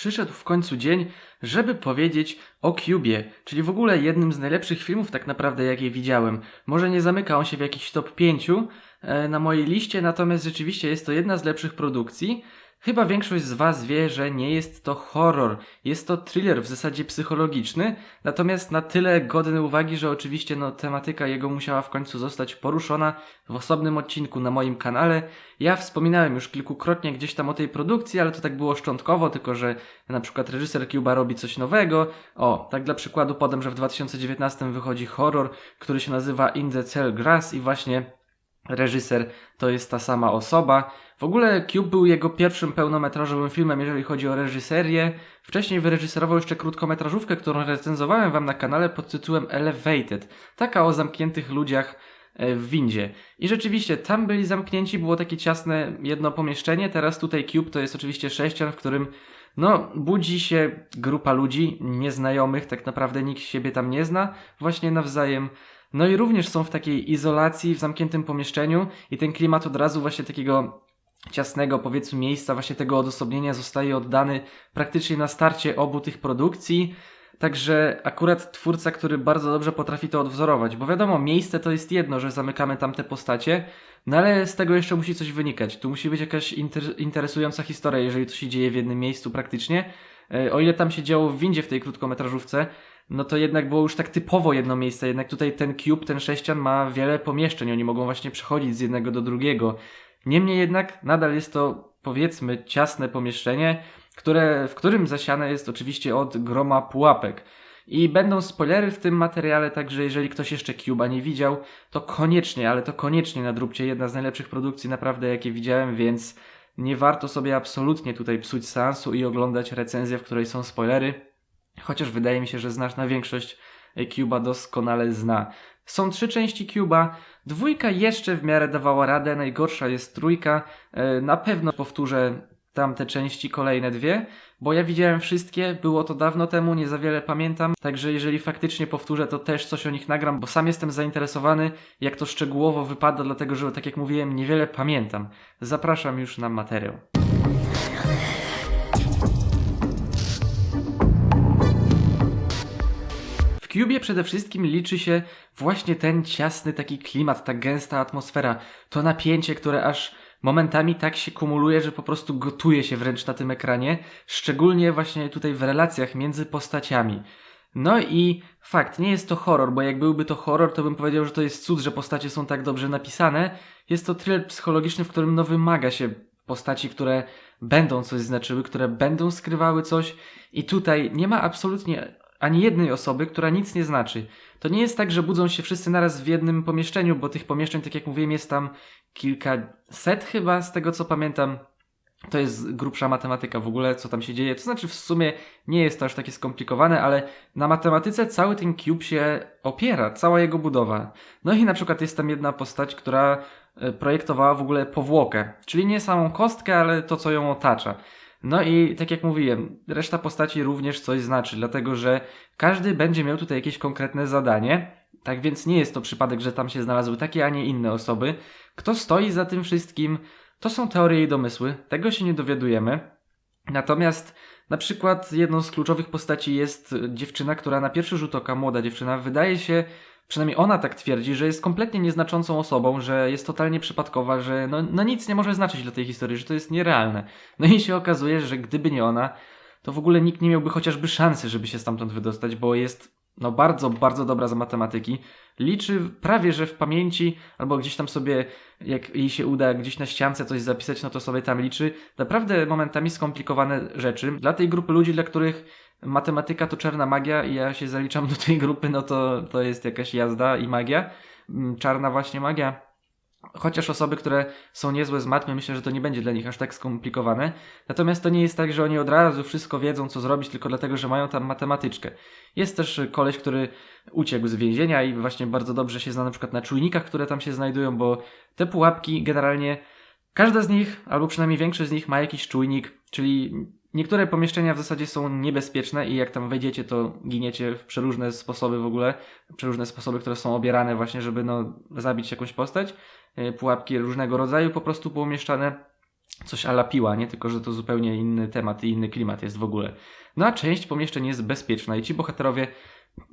Przyszedł w końcu dzień, żeby powiedzieć o Cubie, czyli w ogóle jednym z najlepszych filmów tak naprawdę jakie widziałem. Może nie zamyka on się w jakiś top 5 e, na mojej liście, natomiast rzeczywiście jest to jedna z lepszych produkcji. Chyba większość z Was wie, że nie jest to horror, jest to thriller w zasadzie psychologiczny, natomiast na tyle godny uwagi, że oczywiście no, tematyka jego musiała w końcu zostać poruszona w osobnym odcinku na moim kanale. Ja wspominałem już kilkukrotnie gdzieś tam o tej produkcji, ale to tak było szczątkowo, tylko że na przykład reżyser Cuba robi coś nowego. O, tak dla przykładu podam, że w 2019 wychodzi horror, który się nazywa In the Cell Grass i właśnie reżyser to jest ta sama osoba. W ogóle Cube był jego pierwszym pełnometrażowym filmem, jeżeli chodzi o reżyserię. Wcześniej wyreżyserował jeszcze krótkometrażówkę, którą recenzowałem wam na kanale pod tytułem Elevated. Taka o zamkniętych ludziach e, w windzie. I rzeczywiście tam byli zamknięci, było takie ciasne jedno pomieszczenie. Teraz tutaj Cube to jest oczywiście sześcian, w którym no, budzi się grupa ludzi nieznajomych, tak naprawdę nikt siebie tam nie zna, właśnie nawzajem. No i również są w takiej izolacji, w zamkniętym pomieszczeniu i ten klimat od razu właśnie takiego ciasnego, powiedzmy, miejsca, właśnie tego odosobnienia zostaje oddany praktycznie na starcie obu tych produkcji. Także akurat twórca, który bardzo dobrze potrafi to odwzorować, bo wiadomo, miejsce to jest jedno, że zamykamy tam te postacie, no ale z tego jeszcze musi coś wynikać. Tu musi być jakaś inter interesująca historia, jeżeli to się dzieje w jednym miejscu praktycznie. E, o ile tam się działo w windzie w tej krótkometrażówce, no to jednak było już tak typowo jedno miejsce. Jednak tutaj ten cube, ten sześcian ma wiele pomieszczeń. Oni mogą właśnie przechodzić z jednego do drugiego. Niemniej jednak nadal jest to powiedzmy ciasne pomieszczenie, które, w którym zasiane jest oczywiście od groma pułapek. I będą spoilery w tym materiale, także jeżeli ktoś jeszcze Cuba nie widział, to koniecznie, ale to koniecznie nadróbcie. Jedna z najlepszych produkcji naprawdę jakie widziałem, więc nie warto sobie absolutnie tutaj psuć seansu i oglądać recenzję, w której są spoilery. Chociaż wydaje mi się, że znaczna większość Cuba doskonale zna. Są trzy części Cuba. Dwójka jeszcze w miarę dawała radę, najgorsza jest trójka. E, Na pewno powtórzę tamte części, kolejne dwie, bo ja widziałem wszystkie, było to dawno temu, nie za wiele pamiętam, także jeżeli faktycznie powtórzę, to też coś o nich nagram, bo sam jestem zainteresowany, jak to szczegółowo wypada, dlatego że, tak jak mówiłem, niewiele pamiętam. Zapraszam już na materiał. W Cubie przede wszystkim liczy się właśnie ten ciasny taki klimat, ta gęsta atmosfera, to napięcie, które aż momentami tak się kumuluje, że po prostu gotuje się wręcz na tym ekranie, szczególnie właśnie tutaj w relacjach między postaciami. No i fakt, nie jest to horror, bo jak byłby to horror, to bym powiedział, że to jest cud, że postacie są tak dobrze napisane. Jest to thriller psychologiczny, w którym no wymaga się postaci, które będą coś znaczyły, które będą skrywały coś i tutaj nie ma absolutnie ani jednej osoby, która nic nie znaczy. To nie jest tak, że budzą się wszyscy naraz w jednym pomieszczeniu, bo tych pomieszczeń, tak jak mówiłem, jest tam kilkaset chyba, z tego co pamiętam. To jest grubsza matematyka w ogóle, co tam się dzieje. To znaczy, w sumie nie jest to aż takie skomplikowane, ale na matematyce cały ten cube się opiera, cała jego budowa. No i na przykład jest tam jedna postać, która e, projektowała w ogóle powłokę, czyli nie samą kostkę, ale to, co ją otacza. No i tak jak mówiłem, reszta postaci również coś znaczy, dlatego że każdy będzie miał tutaj jakieś konkretne zadanie. Tak więc nie jest to przypadek, że tam się znalazły takie, a nie inne osoby. Kto stoi za tym wszystkim, to są teorie i domysły, tego się nie dowiadujemy. Natomiast na przykład jedną z kluczowych postaci jest dziewczyna, która na pierwszy rzut oka, młoda dziewczyna, wydaje się, przynajmniej ona tak twierdzi, że jest kompletnie nieznaczącą osobą, że jest totalnie przypadkowa, że no, no nic nie może znaczyć dla tej historii, że to jest nierealne. No i się okazuje, że gdyby nie ona, to w ogóle nikt nie miałby chociażby szansy, żeby się stamtąd wydostać, bo jest no bardzo, bardzo dobra z matematyki. Liczy prawie, że w pamięci, albo gdzieś tam sobie, jak jej się uda gdzieś na ściance coś zapisać, no to sobie tam liczy. Naprawdę momentami skomplikowane rzeczy. Dla tej grupy ludzi, dla których matematyka to czarna magia i ja się zaliczam do tej grupy, no to, to jest jakaś jazda i magia. Mm, Czarna właśnie magia. Chociaż osoby, które są niezłe z matmy, myślę, że to nie będzie dla nich aż tak skomplikowane. Natomiast to nie jest tak, że oni od razu wszystko wiedzą, co zrobić, tylko dlatego, że mają tam matematyczkę. Jest też koleś, który uciekł z więzienia i właśnie bardzo dobrze się zna na przykład na czujnikach, które tam się znajdują, bo te pułapki generalnie, każda z nich, albo przynajmniej większość z nich ma jakiś czujnik, czyli niektóre pomieszczenia w zasadzie są niebezpieczne i jak tam wejdziecie, to giniecie w przeróżne sposoby w ogóle, przeróżne sposoby, które są obierane właśnie, żeby no, zabić jakąś postać. E, pułapki różnego rodzaju po prostu poumieszczane. coś ala piła, nie? Tylko, że to zupełnie inny temat i inny klimat jest w ogóle. No a część pomieszczeń jest bezpieczna i ci bohaterowie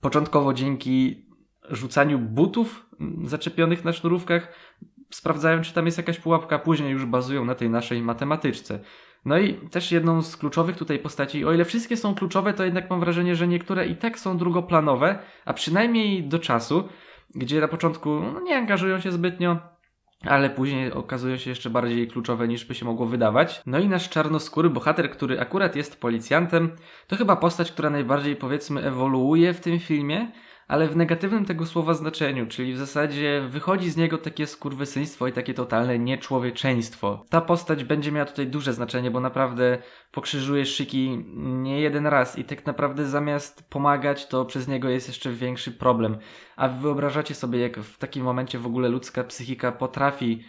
początkowo dzięki rzucaniu butów zaczepionych na sznurówkach sprawdzają, czy tam jest jakaś pułapka, później już bazują na tej naszej matematyczce. No i też jedną z kluczowych tutaj postaci, o ile wszystkie są kluczowe, to jednak mam wrażenie, że niektóre i tak są drugoplanowe, a przynajmniej do czasu, gdzie na początku no, nie angażują się zbytnio, ale później okazują się jeszcze bardziej kluczowe niż by się mogło wydawać. No i nasz czarnoskóry bohater, który akurat jest policjantem, to chyba postać, która najbardziej powiedzmy ewoluuje w tym filmie, ale w negatywnym tego słowa znaczeniu, czyli w zasadzie wychodzi z niego takie skurwysyństwo i takie totalne nieczłowieczeństwo. Ta postać będzie miała tutaj duże znaczenie, bo naprawdę pokrzyżuje szyki nie jeden raz i tak naprawdę zamiast pomagać, to przez niego jest jeszcze większy problem. A wyobrażacie sobie, jak w takim momencie w ogóle ludzka psychika potrafi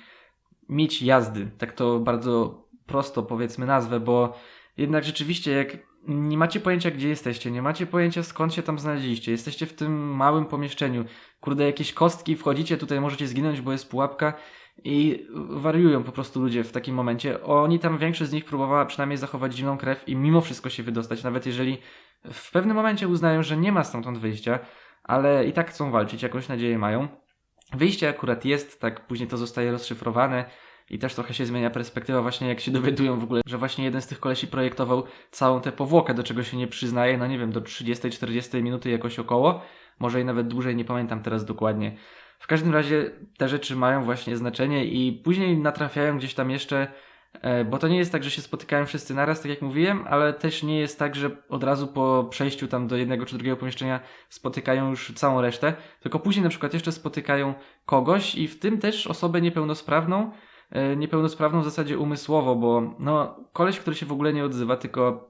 mieć jazdy, tak to bardzo prosto powiedzmy nazwę, bo jednak rzeczywiście jak nie macie pojęcia, gdzie jesteście, nie macie pojęcia, skąd się tam znaleźliście. Jesteście w tym małym pomieszczeniu. Kurde, jakieś kostki, wchodzicie, tutaj możecie zginąć, bo jest pułapka i wariują po prostu ludzie w takim momencie. Oni tam, większość z nich próbowała przynajmniej zachować zimną krew i mimo wszystko się wydostać, nawet jeżeli w pewnym momencie uznają, że nie ma stamtąd wyjścia, ale i tak chcą walczyć, jakąś nadzieję mają. Wyjście akurat jest, tak później to zostaje rozszyfrowane i też trochę się zmienia perspektywa właśnie jak się dowiadują w ogóle, że właśnie jeden z tych kolesi projektował całą tę powłokę, do czego się nie przyznaje, no nie wiem, do 30-40 minuty jakoś około, może i nawet dłużej, nie pamiętam teraz dokładnie. W każdym razie te rzeczy mają właśnie znaczenie i później natrafiają gdzieś tam jeszcze, e, bo to nie jest tak, że się spotykają wszyscy naraz, tak jak mówiłem, ale też nie jest tak, że od razu po przejściu tam do jednego czy drugiego pomieszczenia spotykają już całą resztę, tylko później na przykład jeszcze spotykają kogoś i w tym też osobę niepełnosprawną, niepełnosprawną w zasadzie umysłowo, bo no, koleś, który się w ogóle nie odzywa, tylko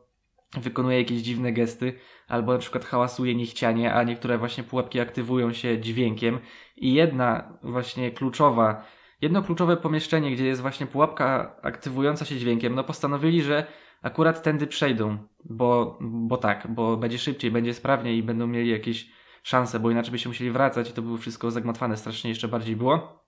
wykonuje jakieś dziwne gesty, albo na przykład hałasuje niechcianie, a niektóre właśnie pułapki aktywują się dźwiękiem. I jedna właśnie kluczowa, jedno kluczowe pomieszczenie, gdzie jest właśnie pułapka aktywująca się dźwiękiem, no postanowili, że akurat tędy przejdą, bo, bo tak, bo będzie szybciej, będzie sprawniej i będą mieli jakieś szanse, bo inaczej by się musieli wracać i to było wszystko zagmatwane strasznie jeszcze bardziej było.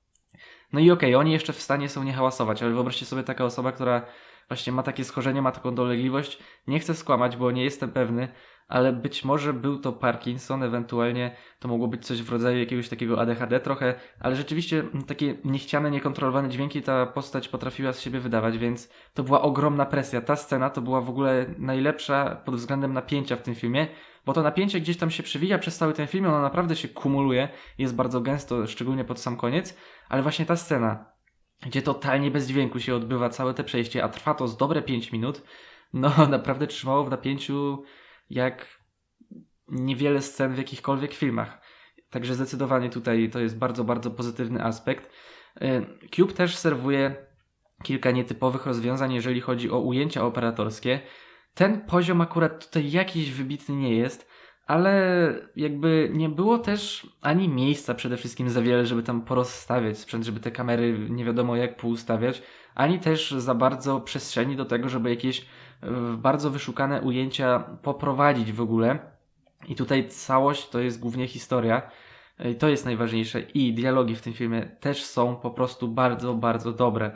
No i okej, okay, oni jeszcze w stanie są nie hałasować, ale wyobraźcie sobie taka osoba, która właśnie ma takie schorzenie, ma taką dolegliwość. Nie chcę skłamać, bo nie jestem pewny, ale być może był to Parkinson, ewentualnie to mogło być coś w rodzaju jakiegoś takiego ADHD trochę, ale rzeczywiście takie niechciane, niekontrolowane dźwięki ta postać potrafiła z siebie wydawać, więc to była ogromna presja. Ta scena to była w ogóle najlepsza pod względem napięcia w tym filmie, bo to napięcie gdzieś tam się przewija przez cały ten film, ono naprawdę się kumuluje, jest bardzo gęsto, szczególnie pod sam koniec, ale właśnie ta scena, gdzie totalnie bez dźwięku się odbywa całe te przejście, a trwa to z dobre 5 minut, no naprawdę trzymało w napięciu jak niewiele scen w jakichkolwiek filmach. Także zdecydowanie tutaj to jest bardzo, bardzo pozytywny aspekt. Y, Cube też serwuje kilka nietypowych rozwiązań, jeżeli chodzi o ujęcia operatorskie. Ten poziom akurat tutaj jakiś wybitny nie jest, ale jakby nie było też ani miejsca przede wszystkim za wiele, żeby tam porozstawiać sprzęt, żeby te kamery nie wiadomo jak poustawiać, ani też za bardzo przestrzeni do tego, żeby jakieś bardzo wyszukane ujęcia poprowadzić w ogóle. I tutaj całość to jest głównie historia. I to jest najważniejsze. I dialogi w tym filmie też są po prostu bardzo, bardzo dobre.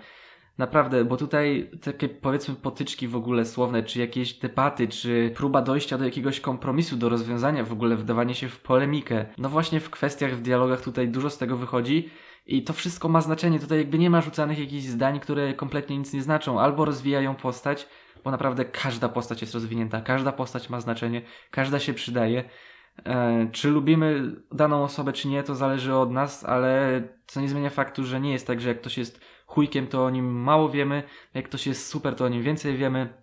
Naprawdę, bo tutaj takie powiedzmy potyczki w ogóle słowne, czy jakieś debaty, czy próba dojścia do jakiegoś kompromisu, do rozwiązania w ogóle, wdawanie się w polemikę. No właśnie w kwestiach, w dialogach tutaj dużo z tego wychodzi i to wszystko ma znaczenie. Tutaj jakby nie ma rzucanych jakichś zdań, które kompletnie nic nie znaczą, albo rozwijają postać, bo naprawdę każda postać jest rozwinięta, każda postać ma znaczenie, każda się przydaje. E, czy lubimy daną osobę, czy nie, to zależy od nas, ale co nie zmienia faktu, że nie jest tak, że jak ktoś jest chujkiem, to o nim mało wiemy, jak ktoś jest super, to o nim więcej wiemy.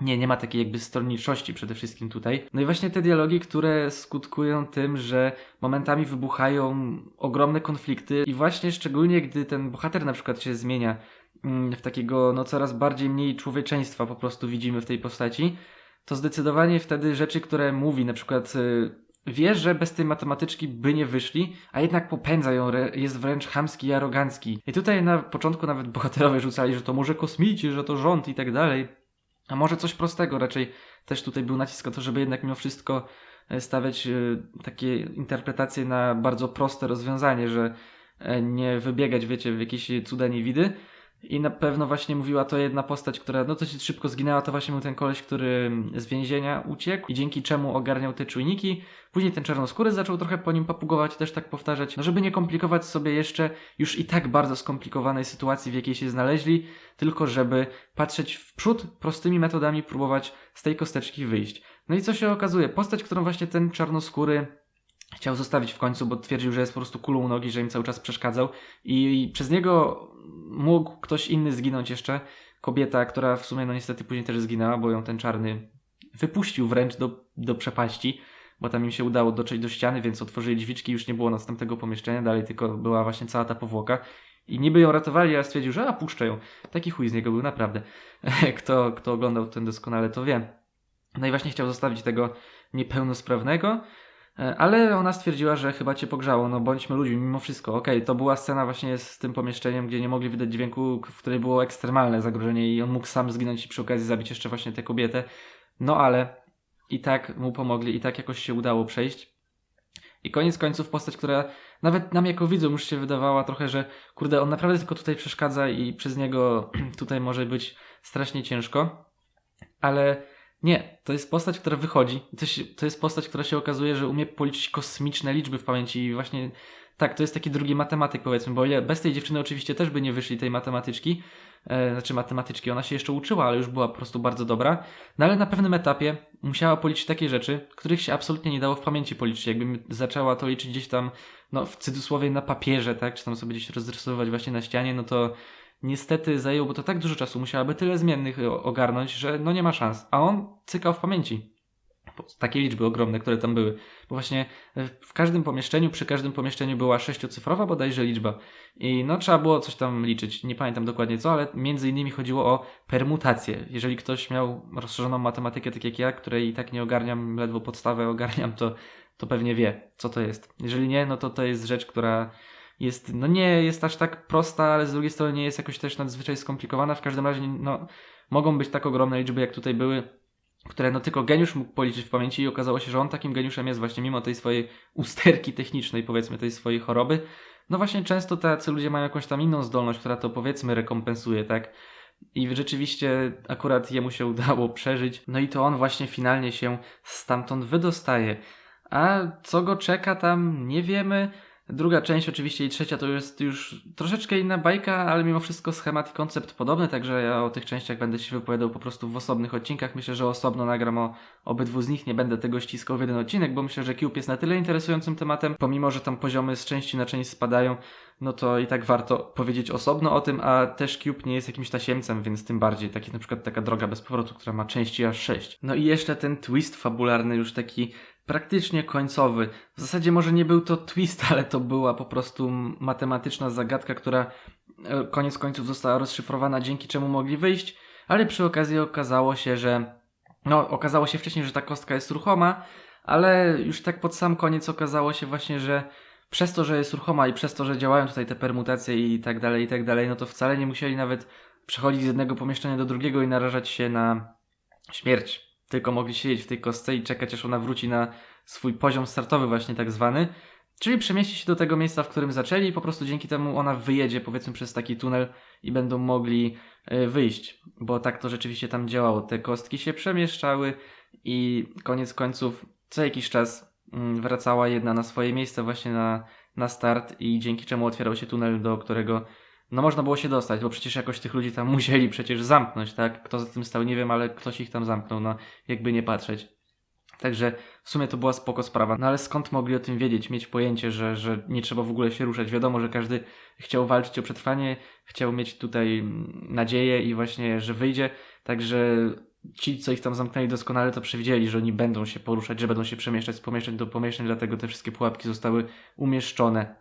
Nie, nie ma takiej jakby stronniczości przede wszystkim tutaj. No i właśnie te dialogi, które skutkują tym, że momentami wybuchają ogromne konflikty i właśnie szczególnie gdy ten bohater na przykład się zmienia w takiego no coraz bardziej mniej człowieczeństwa po prostu widzimy w tej postaci, to zdecydowanie wtedy rzeczy, które mówi, na przykład y, wie, że bez tej matematyczki by nie wyszli, a jednak popędza ją, jest wręcz chamski i arogancki. I tutaj na początku nawet bohaterowie rzucali, że to może kosmici, że to rząd i tak dalej. A może coś prostego, raczej też tutaj był nacisk na to, żeby jednak mimo wszystko e, stawiać e, takie interpretacje na bardzo proste rozwiązanie, że e, nie wybiegać, wiecie, w jakieś cuda niewidy. I na pewno właśnie mówiła to jedna postać, która no dosyć szybko zginęła, to właśnie był ten koleś, który z więzienia uciekł i dzięki czemu ogarniał te czujniki. Później ten czarnoskóry zaczął trochę po nim papugować, też tak powtarzać, no żeby nie komplikować sobie jeszcze już i tak bardzo skomplikowanej sytuacji, w jakiej się znaleźli, tylko żeby patrzeć w przód, prostymi metodami próbować z tej kosteczki wyjść. No i co się okazuje? Postać, którą właśnie ten czarnoskóry chciał zostawić w końcu, bo twierdził, że jest po prostu kulą u nogi, że im cały czas przeszkadzał i, przez niego mógł ktoś inny zginąć jeszcze. Kobieta, która w sumie no niestety później też zginęła, bo ją ten czarny wypuścił wręcz do, do przepaści, bo tam im się udało dotrzeć do ściany, więc otworzyli drzwiczki, już nie było następnego pomieszczenia, dalej tylko była właśnie cała ta powłoka. I niby ją ratowali, a stwierdził, że a puszczę ją. Taki chuj z niego był naprawdę. kto, kto oglądał ten doskonale to wie. No i właśnie chciał zostawić tego niepełnosprawnego, Ale ona stwierdziła, że chyba cię pogrzało, no bądźmy ludźmi mimo wszystko. Okej, to była scena właśnie z tym pomieszczeniem, gdzie nie mogli wydać dźwięku, w której było ekstremalne zagrożenie i on mógł sam zginąć i przy okazji zabić jeszcze właśnie tę kobietę. No ale i tak mu pomogli, i tak jakoś się udało przejść. I koniec końców postać, która nawet nam jako widzom już się wydawała trochę, że kurde, on naprawdę tylko tutaj przeszkadza i przez niego tutaj może być strasznie ciężko. Ale nie, to jest postać, która wychodzi. To, jest postać, która się okazuje, że umie policzyć kosmiczne liczby w pamięci i właśnie tak, to jest taki drugi matematyk powiedzmy, bo bez tej dziewczyny oczywiście też by nie wyszli tej matematyczki, e, znaczy matematyczki, ona się jeszcze uczyła, ale już była po prostu bardzo dobra, no ale na pewnym etapie musiała policzyć takie rzeczy, których się absolutnie nie dało w pamięci policzyć, jakby zaczęła to liczyć gdzieś tam, no w cudzysłowie na papierze, tak, czy tam sobie gdzieś rozrysowywać właśnie na ścianie, no to niestety zajęło, bo to tak dużo czasu, musiałaby tyle zmiennych o- ogarnąć, że no nie ma szans. A on cykał w pamięci. Takie liczby ogromne, które tam były. Bo właśnie e, w każdym pomieszczeniu, przy każdym pomieszczeniu była sześciocyfrowa bodajże liczba. I no trzeba było coś tam liczyć. Nie pamiętam dokładnie co, ale między innymi chodziło o permutację. Jeżeli ktoś miał rozszerzoną matematykę, tak jak ja, której i tak nie ogarniam, ledwo podstawę ogarniam, to, to pewnie wie, co to jest. Jeżeli nie, no to to jest rzecz, która jest, no nie jest aż tak prosta, ale z drugiej strony nie jest jakoś też nadzwyczaj skomplikowana. W każdym razie, no, mogą być tak ogromne liczby, jak tutaj były, które no tylko geniusz mógł policzyć w pamięci i okazało się, że on takim geniuszem jest właśnie mimo tej swojej usterki technicznej, powiedzmy, tej swojej choroby. No właśnie często tacy ludzie mają jakąś tam inną zdolność, która to powiedzmy rekompensuje, tak? I rzeczywiście akurat jemu się udało przeżyć. No i to on właśnie finalnie się stamtąd wydostaje. A co go czeka tam, nie wiemy. Druga część oczywiście i trzecia to jest już troszeczkę inna bajka, ale mimo wszystko schemat i koncept podobny, także ja o tych częściach będę się wypowiadał po prostu w osobnych odcinkach. Myślę, że osobno nagram o obydwu z nich, nie będę tego ściskał w jeden odcinek, bo myślę, że Cube jest na tyle interesującym tematem, pomimo, że tam poziomy z części na część spadają, no to i tak warto powiedzieć osobno o tym, a też Cube nie jest jakimś tasiemcem, więc tym bardziej, taki na przykład taka droga bez powrotu, która ma części aż 6. No i jeszcze ten twist fabularny już taki praktycznie końcowy. W zasadzie może nie był to twist, ale to była po prostu matematyczna zagadka, która e, koniec końców została rozszyfrowana, dzięki czemu mogli wyjść, ale przy okazji okazało się, że no, okazało się wcześniej, że ta kostka jest ruchoma, ale już tak pod sam koniec okazało się właśnie, że przez to, że jest ruchoma i przez to, że działają tutaj te permutacje i tak dalej, i tak dalej, no to wcale nie musieli nawet przechodzić z jednego pomieszczenia do drugiego i narażać się na śmierć. Tylko mogli siedzieć w tej kostce i czekać, aż ona wróci na swój poziom startowy, właśnie tak zwany. Czyli przemieści się do tego miejsca, w którym zaczęli, i po prostu dzięki temu ona wyjedzie, powiedzmy, przez taki tunel i będą mogli y, wyjść. Bo tak to rzeczywiście tam działało. Te kostki się przemieszczały i koniec końców co jakiś czas mm, wracała jedna na swoje miejsce, właśnie na, na start, i dzięki czemu otwierał się tunel, do którego no można było się dostać, bo przecież jakoś tych ludzi tam musieli przecież zamknąć, tak? Kto za tym stał, nie wiem, ale ktoś ich tam zamknął, no jakby nie patrzeć. Także w sumie to była spoko sprawa. No ale skąd mogli o tym wiedzieć, mieć pojęcie, że, że nie trzeba w ogóle się ruszać? Wiadomo, że każdy chciał walczyć o przetrwanie, chciał mieć tutaj mm, nadzieję i właśnie, że wyjdzie. Także ci, co ich tam zamknęli doskonale, to przewidzieli, że oni będą się poruszać, że będą się przemieszczać z pomieszczeń do pomieszczeń, dlatego te wszystkie pułapki zostały umieszczone.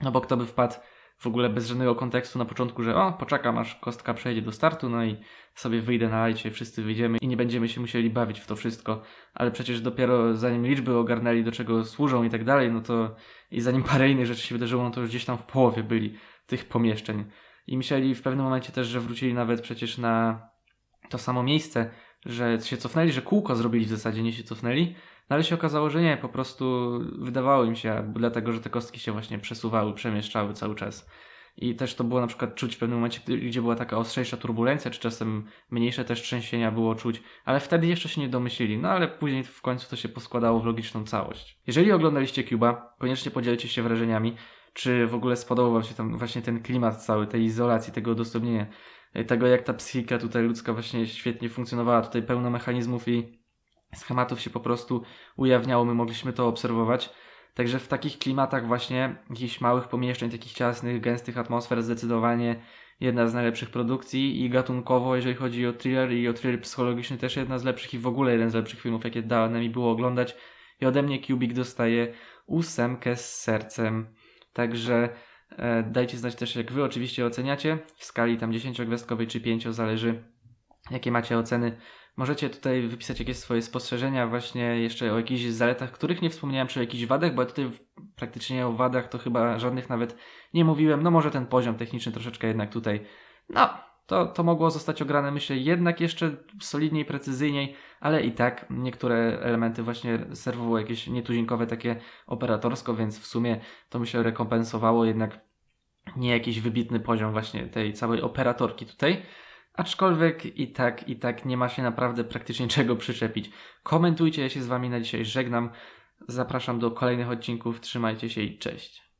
No bo kto by wpadł w ogóle bez żadnego kontekstu na początku, że o, poczekam aż kostka przejdzie do startu, no i sobie wyjdę na lajcie, wszyscy wyjdziemy i nie będziemy się musieli bawić w to wszystko, ale przecież dopiero zanim liczby ogarnęli, do czego służą i tak dalej, no to i zanim parę innych rzeczy się wydarzyło, no to już gdzieś tam w połowie byli tych pomieszczeń. I myśleli w pewnym momencie też, że wrócili nawet przecież na to samo miejsce, że się cofnęli, że kółko zrobili w zasadzie, nie się cofnęli, no ale się okazało, że nie, po prostu wydawało im się, dlatego że te kostki się właśnie przesuwały, przemieszczały cały czas. i też to było na przykład czuć w pewnym momencie, gdzie była taka ostrzejsza turbulencja, czy czasem mniejsze też trzęsienia było czuć, ale wtedy jeszcze się nie domyślili, no ale później w końcu to się poskładało w logiczną całość. Jeżeli oglądaliście Cuba, koniecznie podzielcie się wrażeniami, czy w ogóle spodobał wam się tam właśnie ten klimat cały, tej izolacji, tego odosobnienia, e, tego jak ta psychika tutaj ludzka właśnie świetnie funkcjonowała, tutaj pełno mechanizmów i schematów się po prostu ujawniało, my mogliśmy to obserwować. Także w takich klimatach właśnie jakichś małych pomieszczeń, takich ciasnych, gęstych atmosfer zdecydowanie jedna z najlepszych produkcji i gatunkowo, jeżeli chodzi o thriller i o thriller psychologiczny też jedna z lepszych i w ogóle jeden z lepszych filmów, jakie dane mi było oglądać. I ode mnie Kubik dostaje ósemkę z sercem. Także e, dajcie znać też jak wy oczywiście oceniacie w skali tam 10-gwiazdkowej czy 5 zależy jakie macie oceny. Możecie tutaj wypisać jakieś swoje spostrzeżenia właśnie jeszcze o jakichś zaletach, których nie wspomniałem, czy o jakichś wadach, bo ja tutaj praktycznie o wadach to chyba żadnych nawet nie mówiłem. No może ten poziom techniczny troszeczkę jednak tutaj, no to, to mogło zostać ograne myślę jednak jeszcze solidniej, precyzyjniej, ale i tak niektóre elementy właśnie serwowały jakieś nietuzinkowe takie operatorsko, więc w sumie to myślę rekompensowało jednak nie jakiś wybitny poziom właśnie tej całej operatorki tutaj. Aczkolwiek i tak, i tak nie ma się naprawdę praktycznie czego przyczepić. Komentujcie, ja się z wami na dzisiaj żegnam. Zapraszam do kolejnych odcinków. Trzymajcie się i cześć.